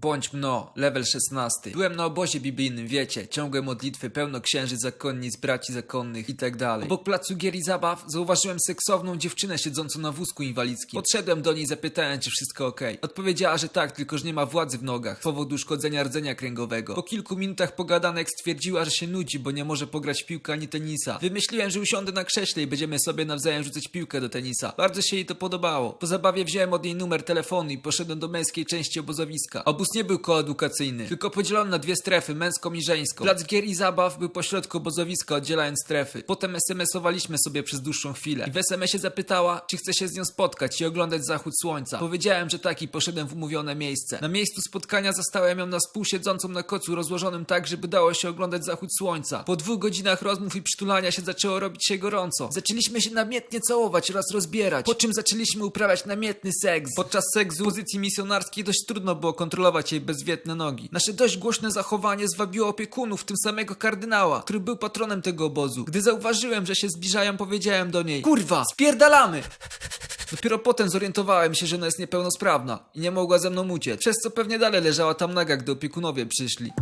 Bądź mno, level 16. Byłem na obozie biblijnym, wiecie, ciągłe modlitwy, pełno księży zakonnic, braci zakonnych i tak. Obok placu gier i zabaw zauważyłem seksowną dziewczynę siedzącą na wózku inwalidzkim. Podszedłem do niej i zapytałem, czy wszystko ok. Odpowiedziała, że tak, tylko że nie ma władzy w nogach z powodu uszkodzenia rdzenia kręgowego. Po kilku minutach pogadanek stwierdziła, że się nudzi, bo nie może pograć piłkę ani tenisa. Wymyśliłem, że usiądę na krześle i będziemy sobie nawzajem rzucać piłkę do tenisa. Bardzo się jej to podobało. Po zabawie wziąłem od niej numer telefonu i poszedłem do męskiej części obozowiska. Obóz nie był koedukacyjny, tylko podzielony na dwie strefy, męską i żeńską. Plac gier i zabaw był pośrodku obozowiska, oddzielając strefy. Potem SMS-owaliśmy sobie przez dłuższą chwilę. I w SMS-ie zapytała, czy chce się z nią spotkać i oglądać zachód słońca. Powiedziałem, że tak i poszedłem w umówione miejsce. Na miejscu spotkania zastałem ją na spół siedzącą na kocu rozłożonym tak, żeby dało się oglądać zachód słońca. Po dwóch godzinach rozmów i przytulania się zaczęło robić się gorąco. Zaczęliśmy się namiętnie całować oraz rozbierać, po czym zaczęliśmy uprawiać namiętny seks. Podczas seksu w pozycji misjonarskiej dość trudno było kontrolować jej bezwietne nogi. Nasze dość głośne zachowanie zwabiło opiekunów, tym samego kardynała, który był patronem tego obozu. Gdy zauważyłem, że się zbliżają, powiedziałem do niej Kurwa, spierdalamy! Dopiero potem zorientowałem się, że ona jest niepełnosprawna i nie mogła ze mną uciec, przez co pewnie dalej leżała tam naga, gdy opiekunowie przyszli.